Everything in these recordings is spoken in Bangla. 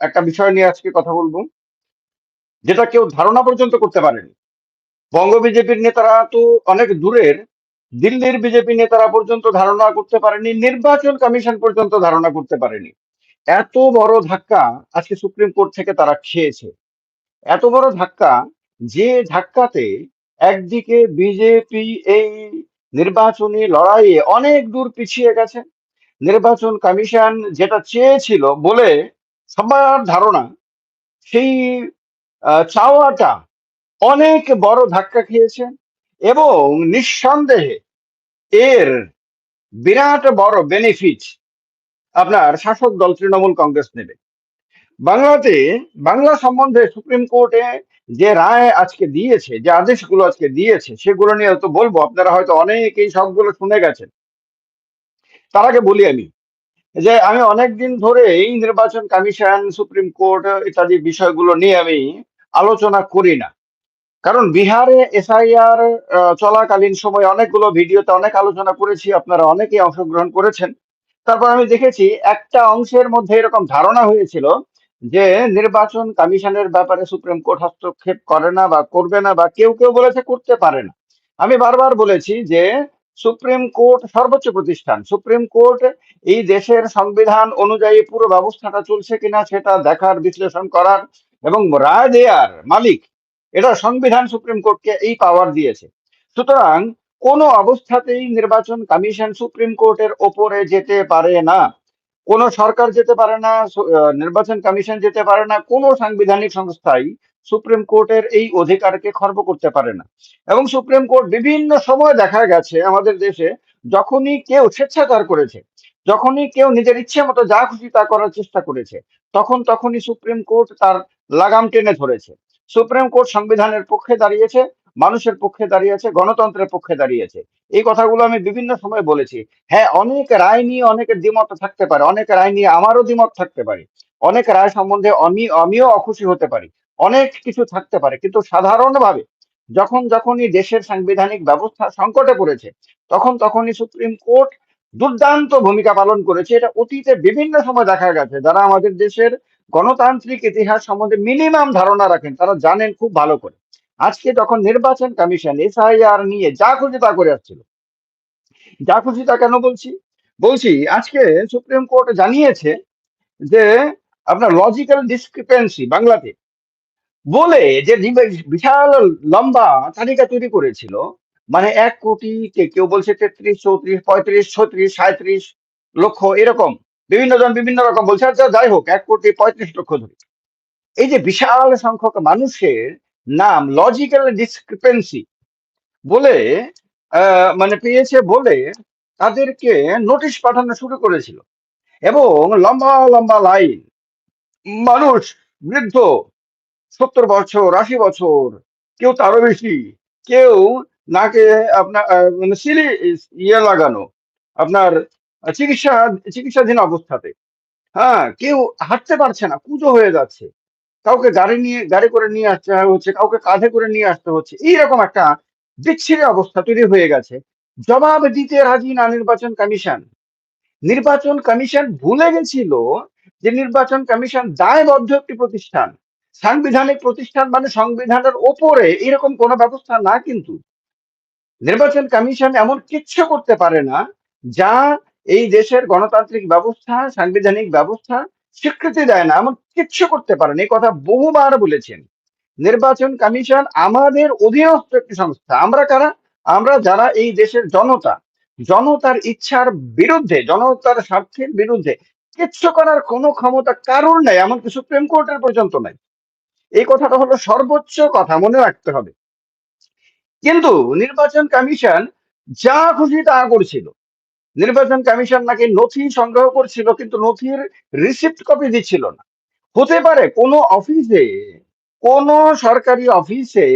একটা বিষয় নিয়ে আজকে কথা বলব, যেটা কেউ ধারণা পর্যন্ত করতে পারেনি। বঙ্গ বিজেপির নেতারা তো অনেক দূরের, দিল্লির বিজেপি নেতারা পর্যন্ত ধারণা করতে পারেনি, নির্বাচন কমিশন পর্যন্ত ধারণা করতে পারেনি। এত বড় ধাক্কা আজকে সুপ্রিম কোর্ট থেকে তারা খেয়েছে। এত বড় ধাক্কা যে ধাক্কাতে একদিকে বিজেপি এই নির্বাচনী লড়াইয়ে অনেক দূর পিছিয়ে গেছে। নির্বাচন কমিশন যেটা চেয়েছিল বলে সবার ধারণা সেই চাওয়াটা অনেক বড় ধাক্কা খেয়েছে এবং নিঃসন্দেহে এর বিরাট বড় বেনিফিট আপনার শাসক দল তৃণমূল কংগ্রেস নেবে। বাংলাতে, বাংলা সম্বন্ধে সুপ্রিম কোর্টে যে রায় আজকে দিয়েছে, যে আদেশগুলো আজকে দিয়েছে, সেগুলো নিয়ে তো বলব, আপনারা হয়তো অনেকেই সবগুলো শুনে গেছেন। তার আগে বলি আমি যে আমি অনেক দিন ধরে এই নির্বাচন কমিশন, সুপ্রিম কোর্ট ইত্যাদি বিষয়গুলো নিয়ে আমি আলোচনা করি না। কারণ বিহারে এসআইআর চলাকালীন সময় অনেকগুলো ভিডিওতে অনেক আলোচনা করেছি, আপনারা অনেকেই অংশগ্রহণ করেছেন। তারপর আমি দেখেছি একটা অংশের মধ্যে এরকম ধারণা হয়েছিল যে নির্বাচন কমিশনের ব্যাপারে সুপ্রিম কোর্ট হস্তক্ষেপ করে না বা করবে না বা কেউ কেউ বলেছে করতে পারে না। আমি বারবার বলেছি যে সুপ্রিম কোর্ট সর্বোচ্চ প্রতিষ্ঠান। সুপ্রিম কোর্ট এই দেশের সংবিধান অনুযায়ী পুরো ব্যবস্থাটা চলছে কিনা সেটা দেখার, বিশ্লেষণ করার এবং রায় দেয়ার মালিক এটা সংবিধান সুপ্রিম কোর্টকে এই পাওয়ার দিয়েছে। সুতরাং কোনো অবস্থাতেই নির্বাচন কমিশন সুপ্রিম কোর্টের ওপরে যেতে পারে না। কোনো সরকার যেতে পারে না নির্বাচন কমিশন যেতে পারে না, কোনো সাংবিধানিক সংস্থাই সুপ্রিম কোর্টের এই অধিকারকে খর্ব করতে পারে না। এবং সুপ্রিম কোর্ট বিভিন্ন সময় দেখা গেছে আমাদের দেশে, যখনই কেউ স্বেচ্ছাচার করেছে, যখনই কেউ নিজের ইচ্ছে মতো যা খুশি তা করার চেষ্টা করেছে, তখন তখনই সুপ্রিম কোর্ট তার লাগাম টেনে ধরেছে। সুপ্রিম কোর্ট সংবিধানের পক্ষে দাঁড়িয়েছে, মানুষের পক্ষে দাঁড়িয়েছে, গণতন্ত্রের পক্ষে দাঁড়িয়েছে। এই কথাগুলো আমি বিভিন্ন সময় বলেছি। হ্যাঁ অনেক রায় নিয়ে অনেকের দ্বিমত থাকতে পারে, অনেক রায় নিয়ে আমারও দ্বিমত থাকতে পারে। অনেক রায় সম্বন্ধে আমি, আমিও অখুশি হতে পারি। অনেক কিছু থাকতে পারে। কিন্তু সাধারণভাবে যখন যখনই দেশের সাংবিধানিক ব্যবস্থা সংকটে পড়েছে, তখন তখনই সুপ্রিম কোর্ট দুর্দান্ত ভূমিকা পালন করেছে। এটা অতীতে বিভিন্ন সময় দেখা গেছে। যারা আমাদের দেশের গণতান্ত্রিক ইতিহাস সম্বন্ধে মিনিমাম ধারণা রাখেন, তারা জানেন খুব ভালো করে। আজকে যখন নির্বাচন কমিশন এসআইআর নিয়ে যা খুশি তা করে আসছিল। যা খুশি তা কেন বলছি? বলছি, আজকে সুপ্রিম কোর্ট জানিয়েছে যে আপনার লজিক্যাল ডিসক্রিপেন্সি বাংলাতে বলে যে বিশাল লম্বা তালিকা তৈরি করেছিল। মানে এক কোটি কে কেউ বলছে তেত্রিশ, চৌত্রিশ, পঁয়ত্রিশ, ছত্রিশ সাঁত্রিশ লক্ষ এরকম। বিভিন্ন জন বিভিন্ন রকম বলছে আচ্ছা যাই হোক, এক কোটি পঁয়ত্রিশ লক্ষ ধরে। এই যে বিশাল সংখ্যক মানুষের নাম লজিক্যাল ডিসক্রিপেন্সি বলে মানে পেয়েছে বলে তাদেরকে নোটিশ পাঠানো শুরু করেছিল। এবং লম্বা লম্বা লাইন মানুষ, বৃদ্ধ সত্তর বছর, আশি বছর, কেউ তারও বেশি, কেউ নাকে আপনার মানে সিলি ইয়ে লাগানো, আপনার চিকিৎসা, চিকিৎসাধীন অবস্থাতে। হ্যাঁ কেউ হাঁটতে পারছে না, কুজো হয়ে যাচ্ছে। কাউকে গাড়ি নিয়ে, গাড়ি করে নিয়ে আসতে হচ্ছে, কাউকে কাঁধে করে নিয়ে আসতে হচ্ছে, এইরকম একটা বিচ্ছিরি অবস্থা তৈরি হয়ে গেছে। জবাব দিতে রাজি না নির্বাচন কমিশন। নির্বাচন কমিশন ভুলে গেছিল যে নির্বাচন কমিশন দায়বদ্ধ একটি প্রতিষ্ঠান। সাংবিধানিক প্রতিষ্ঠান মানে সংবিধানের ওপরে এরকম কোনো ব্যবস্থা না কিন্তু। নির্বাচন কমিশন এমন কিচ্ছু করতে পারে না, যা এই দেশের গণতান্ত্রিক ব্যবস্থা, সাংবিধানিক ব্যবস্থা স্বীকৃতি দেয় না, এমন কিচ্ছু করতে পারে না। এই কথা বহুবার বলেছেন। নির্বাচন কমিশন আমাদের অধীনস্থ একটি সংস্থা। আমরা কারা? আমরা যারা এই দেশের জনতা। জনতার ইচ্ছার বিরুদ্ধে, জনতার স্বার্থের বিরুদ্ধে কিচ্ছু করার কোনো ক্ষমতা কারোর নেই, এমনকি সুপ্রিম কোর্টের পর্যন্ত নাই। এই কথাটা হলো সর্বোচ্চ কথা, মনে রাখতে হবে। কিন্তু নির্বাচন কমিশন যা খুশি তা করছিল। নির্বাচন কমিশন নাকি নথি সংগ্রহ করছিল, কিন্তু নথির রিসিপ্ট কপি দিচ্ছিল না। হতে পারে কোনো অফিসে, কোনো সরকারি অফিসে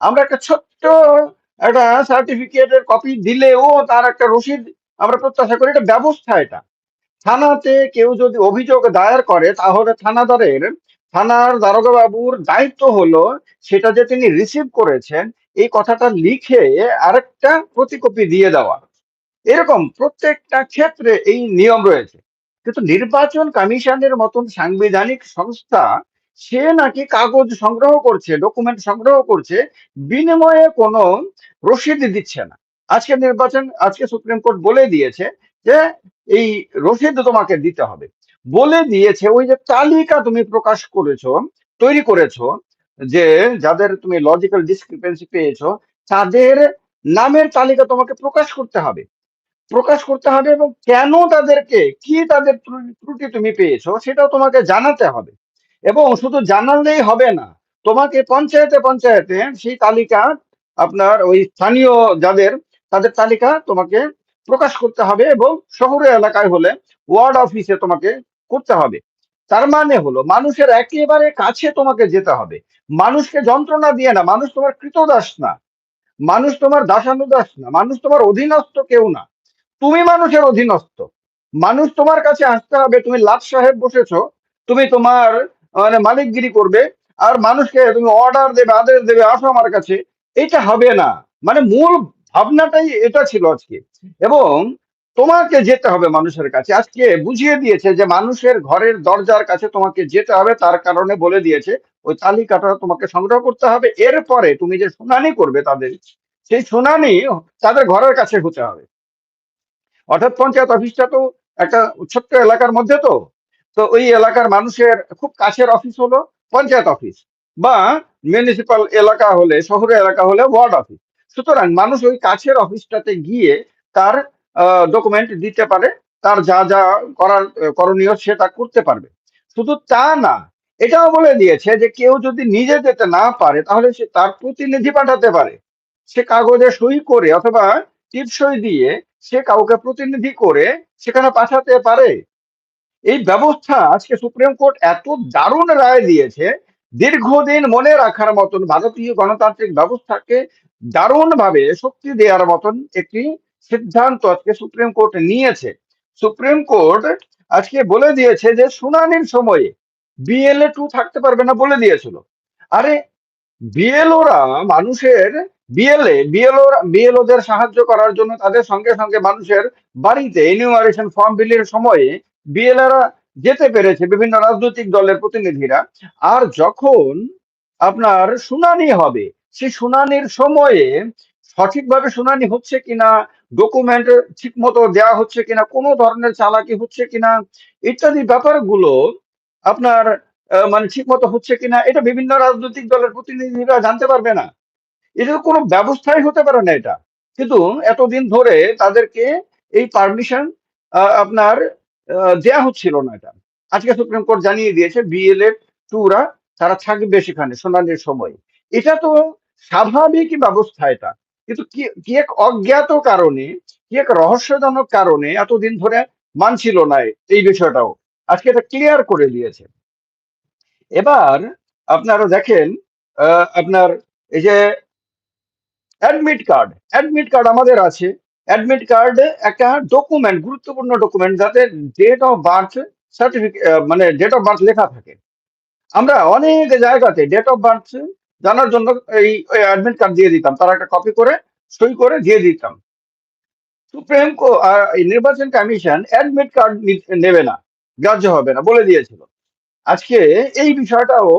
আমরা একটা ছোট্ট একটা সার্টিফিকেটের কপি দিলেও তার একটা রসিদ আমরা প্রত্যাশা করি, এটা ব্যবস্থা এটা। থানাতে কেউ যদি অভিযোগ দায়ের করে, তাহলে থানাদারের থানার দারোগা বাবুর দায়িত্ব হলো সেটা যে তিনি রিসিভ করেছেন, এই কথাটা লিখে আরেকটা প্রতিকপি দিয়ে দেওয়া। এরকম প্রত্যেকটা ক্ষেত্রে এই নিয়ম রয়েছে। কিন্তু নির্বাচন কমিশনের মতন সাংবিধানিক সংস্থা, সে নাকি কাগজ সংগ্রহ করছে ডকুমেন্ট সংগ্রহ করছে, বিনিময়ে কোনো রসিদ দিচ্ছে না। আজকে নির্বাচন, আজকে সুপ্রিম কোর্ট বলে দিয়েছে যে এই রসিদ তোমাকে দিতে হবে। বলে দিয়েছে, ওই যে তালিকা তুমি প্রকাশ করেছ, তৈরি করেছ, যে যাদের তুমি লজিক্যাল ডিসক্রিপেন্সি পেয়েছ, তাদের নামের তালিকা তোমাকে প্রকাশ করতে হবে। প্রকাশ করতে হবে এবং কেন তাদেরকে, কি তাদের ত্রুটি তুমি পেয়েছ, সেটাও তোমাকে জানাতে হবে। এবং শুধু জানালেই হবে না, তোমাকে পঞ্চায়েতে পঞ্চায়েতে সেই তালিকা আপনার ওই স্থানীয় যাদের, তাদের তালিকা তোমাকে প্রকাশ করতে হবে এবং শহরের এলাকায় হলে ওয়ার্ড অফিসে তোমাকে করতে হবে। তার মানে হলো, মানুষের একেবারে কাছে তোমাকে যেতে হবে। মানুষকে যন্ত্রণা দিয়ে না, মানুষ তোমার কৃতদাস না। মানুষ তোমার দাসানুদাস না, মানুষ তোমার অধীনস্থ কেউ না। তুমি মানুষের অধীনস্থ। মানুষ তোমার কাছে আসতে হবে, তুমি লাট সাহেব বসেছো, তুমি তোমার মানে মালিকগিরি করবে, আর মানুষকে তুমি অর্ডার দেবে, আদেশ দেবে, আসো আমার কাছে। এটা হবে না। মানে মূল ভাবনাটাই এটা ছিল আজকে। এবং তোমাকে যেতে হবে মানুষের কাছে। আজকে বুঝিয়ে দিয়েছে যে মানুষের ঘরের দরজার কাছে তোমাকে যেতে হবে, তার কারণে বলে দিয়েছে, ওই তালিকাটা তোমাকে সংগ্রহ করতে হবে। এরপরে তুমি যে শুনানি করবে তাদের, সেই শুনানি তাদের ঘরের কাছে হতে হবে। অর্থাৎ পঞ্চায়েত অফিসটা তো একটা ছোট্ট এলাকার মধ্যে তো। তো ওই এলাকার মানুষের খুব কাছের অফিস হলো পঞ্চায়েত অফিস বা মিউনিসিপাল এলাকা হলে শহরের এলাকা হলে ওয়ার্ড অফিস। সুতরাং মানুষ ওই কাছের অফিসটাতে গিয়ে তার ডকুমেন্ট দিতে পারে, তার যা যা করার করণীয় সেটা করতে পারবে। শুধু তা না, এটাও বলে দিয়েছে যে কেউ যদি নিজে যেতে না পারে, তাহলে সে তার প্রতিনিধি পাঠাতে পারে। সে কাগজে সই করে অথবা টিপসই দিয়ে সে কাউকে প্রতিনিধি করে সেখানে পাঠাতে পারে। এই ব্যবস্থা আজকে সুপ্রিম কোর্ট এত দারুণ রায় দিয়েছে, দীর্ঘদিন মনে রাখার মতন ভারতীয় গণতান্ত্রিক ব্যবস্থাকে দারুণ ভাবে শক্তি দেওয়ার মতন একটি সিদ্ধান্ত আজকে সুপ্রিম কোর্ট নিয়েছে। সুপ্রিম কোর্ট আজকে বলে দিয়েছে যে, শুনানির সময়ে বিএলএ টু থাকতে পারবে না বলে দিয়েছিল। আরে বিএলওরা মানুষের বিএলএ বিএলও বিএলওদের সাহায্য করার জন্য তাদের সঙ্গে সঙ্গে মানুষের বাড়িতে ইনিউমারেশন ফর্ম বিলির সময়ে বিএলএরা যেতে পেরেছে বিভিন্ন রাজনৈতিক দলের প্রতিনিধিরা। আর যখন আপনার শুনানি হবে, সেই শুনানির সময়ে সঠিকভাবে শুনানি হচ্ছে কিনা ডকুমেন্ট ঠিক মতো দেওয়া হচ্ছে কিনা, কোনো ধরনের চালাকি হচ্ছে কিনা, ইত্যাদি ব্যাপারগুলো আপনার মানে ঠিক মতো হচ্ছে কিনা, এটা বিভিন্ন রাজনৈতিক দলের প্রতিনিধিরা জানতে পারবে না। এটা কোনো ব্যবস্থাই হতে পারে না এটা। কিন্তু এতদিন ধরে তাদেরকে এই পারমিশন আপনার দেয়া হচ্ছিল না এটা। আজকে সুপ্রিম কোর্ট জানিয়ে দিয়েছে বিএলএ টুরা তারা থাকবে সেখানে শুনানির সময়। এটা তো স্বাভাবিক ব্যবস্থা এটা। কিন্তু কি এক অজ্ঞাত কারণে, কি এক রহস্যজনক কারণে এতদিন ধরে মানছিল না এই বিষয়টাও। আজকে এটা ক্লিয়ার করে দিয়েছে। এবার আপনারা দেখেন আপনার এই যে অ্যাডমিট কার্ড অ্যাডমিট কার্ড আমাদের আছে। অ্যাডমিট কার্ড একটা ডকুমেন্ট গুরুত্বপূর্ণ ডকুমেন্ট যাতে ডেট অফ বার্থ সার্টিফিকেট মানে ডেট অফ বার্থ লেখা থাকে। আমরা অনেক জায়গাতে ডেট অফ বার্থ জানার জন্য এই অ্যাডমিট কার্ড দিয়ে দিতাম। তারা একটা কপি করে, সই করে দিয়ে দিতাম। সুপ্রিম নির্বাচন কমিশন অ্যাডমিট কার্ড নেবে না, গ্রাহ্য হবে না, বলে দিয়েছিল। আজকে এই বিষয়টাও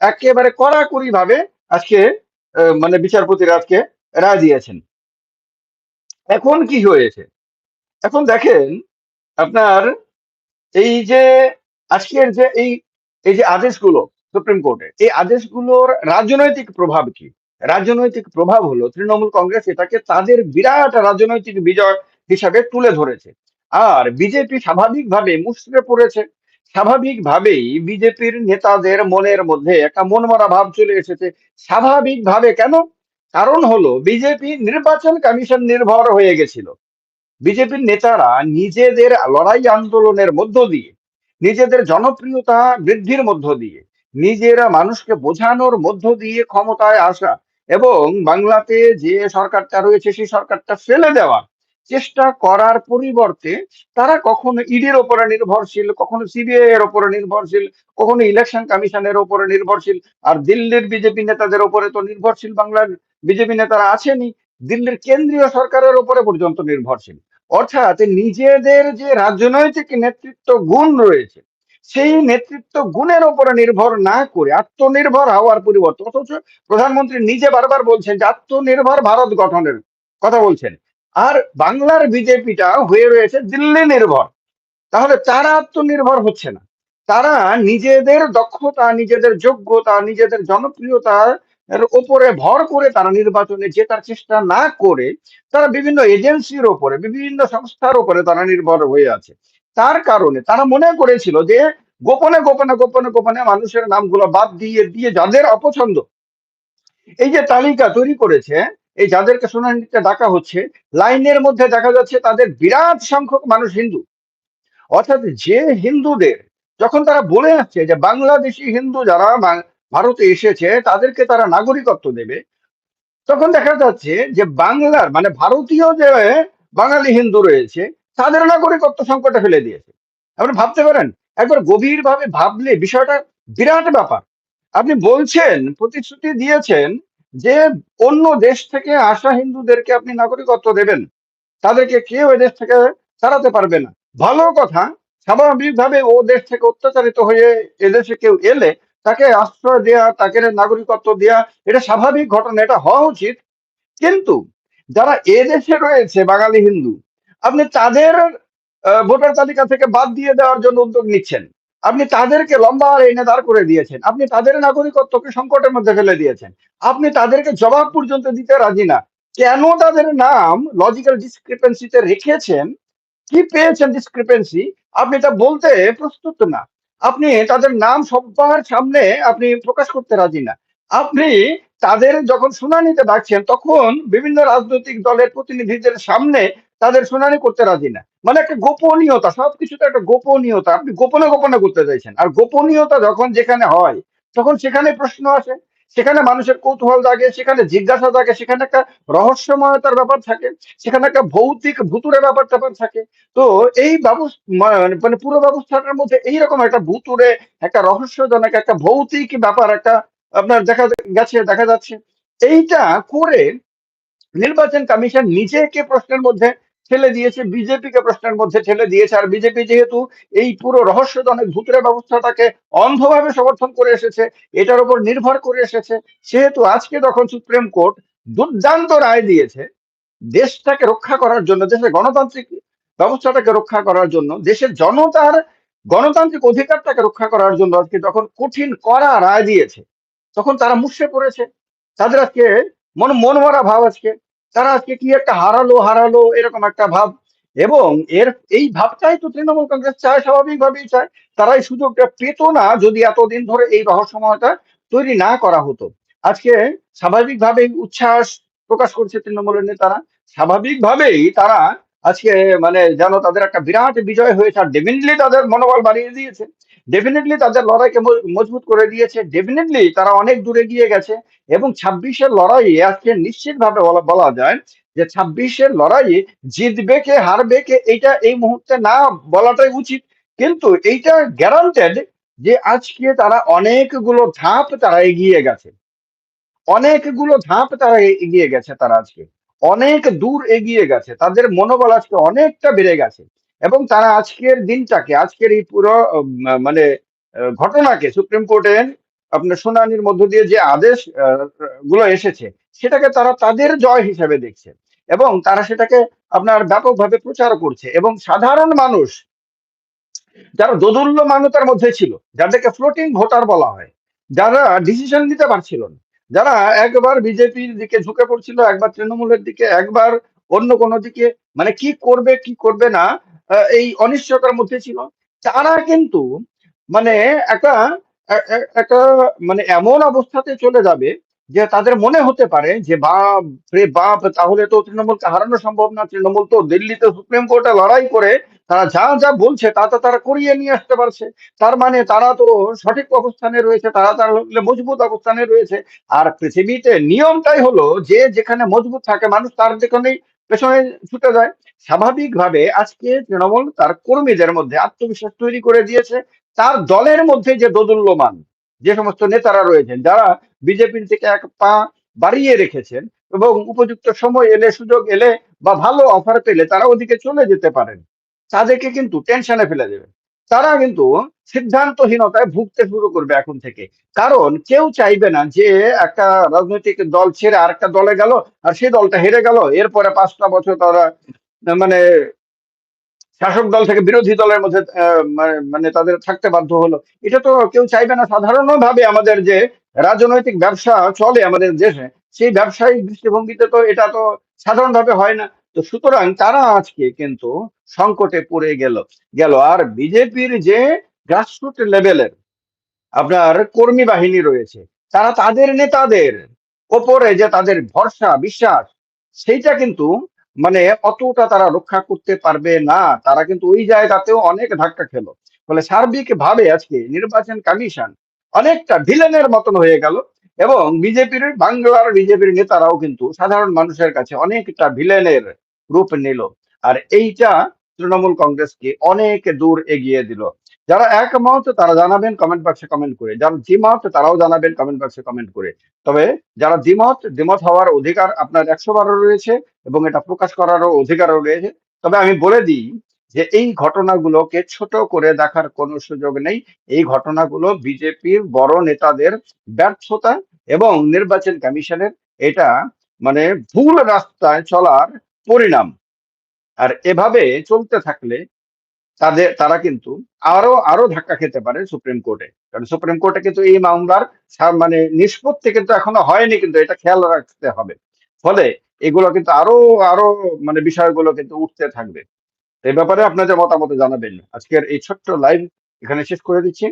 একেবারে কড়াকড়ি ভাবে আজকে মানে বিচারপতিরা আজকে রায় দিয়েছেন। এখন কি হয়েছে? এখন দেখেন, আপনার এই যে, আজকের যে এই এই যে আদেশগুলো সুপ্রিম কোর্টে এই আদেশগুলোর রাজনৈতিক প্রভাব কি? রাজনৈতিক প্রভাব হলো তৃণমূল কংগ্রেস এটাকে তাদের বিরাট রাজনৈতিক বিজয় হিসাবে তুলে ধরেছে। আর বিজেপি স্বাভাবিকভাবে মুসড়ে পড়েছে। স্বাভাবিকভাবেই বিজেপির নেতাদের মনের মধ্যে একটা মনমরা ভাব চলে এসেছে। স্বাভাবিকভাবে কেন? কারণ হলো বিজেপি নির্বাচন কমিশন নির্ভর হয়ে গেছিল। বিজেপির নেতারা নিজেদের লড়াই আন্দোলনের মধ্য দিয়ে, নিজেদের জনপ্রিয়তা বৃদ্ধির মধ্য দিয়ে নিজেরা মানুষকে বোঝানোর মধ্য দিয়ে ক্ষমতায় আসা এবং বাংলাতে যে সরকারটা রয়েছে, সেই সরকারটা ফেলে দেওয়া। চেষ্টা করার পরিবর্তে তারা কখনো ইডির ওপরে নির্ভরশীল, কখনো সিবিআই এর ওপরে নির্ভরশীল, কখনো ইলেকশন কমিশনের ওপরে নির্ভরশীল। আর দিল্লির বিজেপি নেতাদের ওপরে তো নির্ভরশীল, বাংলার বিজেপি নেতারা আছেনই। দিল্লির কেন্দ্রীয় সরকারের ওপরে পর্যন্ত নির্ভরশীল। অর্থাৎ নিজেদের যে রাজনৈতিক নেতৃত্ব গুণ রয়েছে সেই নেতৃত্ব গুণের উপরে নির্ভর না করে আত্মনির্ভর হওয়ার পরিবর্তে অথচ প্রধানমন্ত্রী নিজে বারবার বলছেন যে আত্মনির্ভর ভারত গঠনের কথা বলছেন। আর বাংলার বিজেপিটা হয়ে রয়েছে দিল্লি নির্ভর। তাহলে তারা আত্মনির্ভর হচ্ছে না। তারা নিজেদের দক্ষতা, নিজেদের যোগ্যতা, নিজেদের জনপ্রিয়তার উপরে ভর করে তারা নির্বাচনে জেতার চেষ্টা না করে, তারা বিভিন্ন এজেন্সির ওপরে, বিভিন্ন সংস্থার উপরে তারা নির্ভর হয়ে আছে। তার কারণে তারা মনে করেছিল যে গোপনে গোপনে গোপনে গোপনে মানুষের নামগুলো বাদ দিয়ে দিয়ে যাদের অপছন্দ। এই যে তালিকা তৈরি করেছে, এই যাদেরকে শুনানিতে ডাকা হচ্ছে, লাইনের মধ্যে দেখা যাচ্ছে তাদের বিরাট সংখ্যক মানুষ হিন্দু। অর্থাৎ যে হিন্দুদের, যখন তারা বলে আসছে যে বাংলাদেশি হিন্দু যারা ভারতে এসেছে, তাদেরকে তারা নাগরিকত্ব দেবে, তখন দেখা যাচ্ছে যে বাংলার মানে ভারতীয় যে বাঙালি হিন্দু রয়েছে তাদের নাগরিকত্ব সংকটে ফেলে দিয়েছে। আপনি ভাবতে পারেন, একবার গভীরভাবে ভাবলে বিষয়টা বিরাট ব্যাপার। আপনি বলছেন, প্রতিশ্রুতি দিয়েছেন যে অন্য দেশ থেকে আসা হিন্দুদেরকে আপনি নাগরিকত্ব দেবেন। তাদেরকে কেউ এদেশ থেকে ছাড়াতে পারবে না। ভালো কথা, স্বাভাবিকভাবে ও দেশ থেকে অত্যাচারিত হয়ে এদেশে কেউ এলে তাকে আশ্রয় দেয়া, তাকে নাগরিকত্ব দেয়া, এটা স্বাভাবিক ঘটনা, এটা হওয়া উচিত। কিন্তু যারা এদেশে রয়েছে, বাঙালি হিন্দু আপনি তাদের ভোটার তালিকা থেকে বাদ দিয়ে দেওয়ার জন্য উদ্যোগ নিচ্ছেন। আপনি তাদেরকে লম্বা এনে দাঁড় করে দিয়েছেন। আপনি তাদের নাগরিকত্বকে সংকটের মধ্যে ফেলে দিয়েছেন। আপনি তাদেরকে জবাব পর্যন্ত দিতে রাজি না। কেন তাদের নাম লজিক্যাল ডিসক্রিপেন্সিতে রেখেছেন? কি পেয়েছেন ডিসক্রিপেন্সি আপনি তা বলতে প্রস্তুত না। আপনি তাদের নাম সবার সামনে আপনি প্রকাশ করতে রাজি না। আপনি তাদের যখন শুনানিতে ডাকছেন, তখন বিভিন্ন রাজনৈতিক দলের প্রতিনিধিদের সামনে তাদের শুনানি করতে রাজি না। মানে একটা গোপনীয়তা সবকিছুতে একটা গোপনীয়তা। আপনি গোপনে গোপনে করতে চাইছেন। আর গোপনীয়তা যখন যেখানে হয়, তখন সেখানে প্রশ্ন আসে, সেখানে মানুষের কৌতূহল জাগে, সেখানে জিজ্ঞাসা জাগে, সেখানে একটা রহস্যময়তার ব্যাপার থাকে, সেখানে একটা ভৌতিক ভুতুরে ব্যাপার ট্যাপার থাকে। তো এই ব্যবস্থা মানে পুরো ব্যবস্থাটার মধ্যে এইরকম একটা ভুতুরে একটা রহস্যজনক, একটা ভৌতিক ব্যাপার, একটা আপনার দেখা গেছে, দেখা যাচ্ছে। এইটা করে নির্বাচন কমিশন নিজেকে প্রশ্নের মধ্যে ঠেলে দিয়েছে, বিজেপিকে প্রশ্নের মধ্যে ঠেলে দিয়েছে। আর বিজেপি যেহেতু এই পুরো রহস্যজনক ভূতের ব্যবস্থাটাকে অন্ধভাবে সমর্থন করে এসেছে, এটার উপর নির্ভর করে এসেছে, সেহেতু আজকে যখন সুপ্রিম কোর্ট দুর্দান্ত রায় দিয়েছে, দেশটাকে রক্ষা করার জন্য, দেশের গণতান্ত্রিক ব্যবস্থাটাকে রক্ষা করার জন্য, দেশের জনতার গণতান্ত্রিক অধিকারটাকে রক্ষা করার জন্য আজকে যখন কঠিন করা রায় দিয়েছে তখন তারা মুষড়ে পড়েছে। তাদের আজকে মন মনমরা ভাব আজকে। তারা আজকে কি একটা হারালো হারালো, এরকম একটা ভাব। এবং এর এই ভাবটাই তো তৃণমূল কংগ্রেস চায়, স্বাভাবিকভাবেই চায়। তারা এই সুযোগটা পেত না যদি এতদিন ধরে এই রহস্যময়তা তৈরি না করা হতো। আজকে স্বাভাবিকভাবেই উচ্ছ্বাস প্রকাশ করছে তৃণমূলের নেতারা। স্বাভাবিকভাবেই তারা আজকে মানে যেন তাদের একটা বিরাট বিজয় হয়েছে আর ডেফিনেটলি তাদের মনোবল বাড়িয়ে দিয়েছে। ডেফিনেটলি তাদের লড়াইকে মজবুত করে দিয়েছে। ডেফিনেটলি তারা অনেক দূরে গিয়ে গেছে। এবং ছাব্বিশের লড়াইয়ে আজকে নিশ্চিতভাবে বলা যায় যে ছাব্বিশের লড়াইয়ে জিতবে কে, হারবে কে, এইটা এই মুহূর্তে না বলাটাই উচিত। কিন্তু এইটা গ্যারান্টেড যে আজকে তারা অনেকগুলো ধাপ তারা এগিয়ে গেছে। অনেকগুলো ধাপ তারা এগিয়ে গেছে তারা আজকে। অনেক দূর এগিয়ে গেছে। তাদের মনোবল আজকে অনেকটা বেড়ে গেছে। এবং তারা আজকের দিনটাকে, আজকের এই পুরো মানে ঘটনাকে সুপ্রিম কোর্টের আপনার শুনানির মধ্য দিয়ে যে আদেশগুলো এসেছে, সেটাকে তারা তাদের জয় হিসেবে দেখছে এবং তারা সেটাকে আপনার ব্যাপকভাবে প্রচার করছে এবং সাধারণ মানুষ, যারা দোদুল্যমানতার মধ্যে ছিল, যাদেরকে ফ্লোটিং ভোটার বলা হয়, যারা ডিসিশন নিতে পারছিল না, যারা একবার বিজেপির দিকে ঝুঁকে পড়ছিল, একবার তৃণমূলের দিকে, একবার অন্য কোনো দিকে মানে কি করবে কি করবে না এই অনিশ্চয়তার মধ্যে ছিল। তারা কিন্তু মানে একটা একটা মানে এমন অবস্থাতে চলে যাবে যে তাদের মনে হতে পারে যে, বাপ রে বাপ, তাহলে তো তৃণমূলকে হারানো সম্ভব না। তৃণমূল তো দিল্লিতে সুপ্রিম কোর্টে লড়াই করে তারা যা যা বলছে তা তো তারা করিয়ে নিয়ে আসতে পারছে। তার মানে তারা তো সঠিক অবস্থানে রয়েছে, তারা তার মজবুত অবস্থানে রয়েছে। আর পৃথিবীতে নিয়মটাই হলো যে, যেখানে মজবুত থাকে মানুষ, তার যেখানেই পেছনে ছুটে যায়। স্বাভাবিকভাবে আজকে তৃণমূল তার কর্মীদের মধ্যে আত্মবিশ্বাস তৈরি করে দিয়েছে। তার দলের মধ্যে যে দোদুল্যমান যে সমস্ত নেতারা রয়েছেন, যারা বিজেপির থেকে এক পা বাড়িয়ে রেখেছেন এবং উপযুক্ত সময় এলে, সুযোগ এলে বা ভালো অফার পেলে তারা ওদিকে চলে যেতে পারেন। তাদেরকে কিন্তু টেনশনে ফেলে দেবে। তারা কিন্তু সিদ্ধান্তহীনতায় ভুগতে শুরু করবে এখন থেকে। কারণ কেউ চাইবে না যে একটা রাজনৈতিক দল ছেড়ে আরেকটা দলে গেল আর সেই দলটা হেরে গেল। এরপরে পাঁচটা বছর তারা মানে শাসক দল থেকে বিরোধী দলের মধ্যে মানে- মানে তাদের থাকতে বাধ্য হলো। এটা তো কেউ চাইবে না। সাধারণভাবে আমাদের যে রাজনৈতিক ব্যবসা চলে আমাদের দেশে, সেই ব্যবসায়িক দৃষ্টিভঙ্গিতে তো এটা তো সাধারণভাবে হয় না। তো সুতরাং তারা আজকে কিন্তু সংকটে পড়ে গেল। গেল। আর বিজেপির যে গ্রাসরুট লেভেলের আপনার কর্মী বাহিনী রয়েছে, তারা তাদের নেতাদের ওপরে যে তাদের ভরসা, বিশ্বাস, সেইটা কিন্তু মানে অতটা তারা রক্ষা করতে পারবে না। তারা কিন্তু ওই জায়গাতেও অনেক ধাক্কা খেলো। ফলে সার্বিক ভাবে আজকে নির্বাচন কমিশন অনেকটা ভিলেনের মতন হয়ে গেল এবং বিজেপির, বাংলার বিজেপির নেতারাও কিন্তু সাধারণ মানুষের কাছে অনেকটা ভিলেনের রূপ নিল। আর এইটা তৃণমূল কংগ্রেসকে অনেক দূর এগিয়ে দিল। যারা একমত, তারা জানাবেন কমেন্ট বক্সে কমেন্ট করে। যারা দ্বিমত, তারাও জানাবেন কমেন্ট বক্সে কমেন্ট করে। তবে যারা দ্বিমত দ্বিমত হওয়ার অধিকার আপনার একশো বারো রয়েছে এবং এটা প্রকাশ করারও অধিকারও রয়েছে। তবে আমি বলে দিই যে এই ঘটনাগুলোকে ছোট করে দেখার কোনো সুযোগ নেই। এই ঘটনাগুলো বিজেপির বড় নেতাদের ব্যর্থতা এবং নির্বাচন কমিশনের এটা মানে ভুল রাস্তায় চলার পরিণাম। আর এভাবে চলতে থাকলে তাদের, তারা কিন্তু আরও আরও ধাক্কা খেতে পারে সুপ্রিম কোর্টে। কারণ সুপ্রিম কোর্টে কিন্তু এই মামলার মানে নিষ্পত্তি কিন্তু এখনও হয়নি, কিন্তু এটা খেয়াল রাখতে হবে। ফলে এগুলো কিন্তু আরও আরও মানে বিষয়গুলো কিন্তু উঠতে থাকবে। এই ব্যাপারে আপনাদের মতামত জানাবেন। আজকের এই ছোট্ট লাইভ এখানে শেষ করে দিচ্ছি।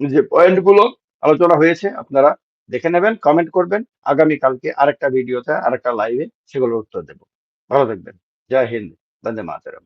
যে পয়েন্টগুলো আলোচনা হয়েছে, আপনারা দেখে নেবেন কমেন্ট করবেন। আগামী কালকে আরেকটা ভিডিওতে, আরেকটা লাইভে সেগুলোর উত্তর দেবো। ভালো থাকবেন। জয় হিন্দ। वंदे मातरम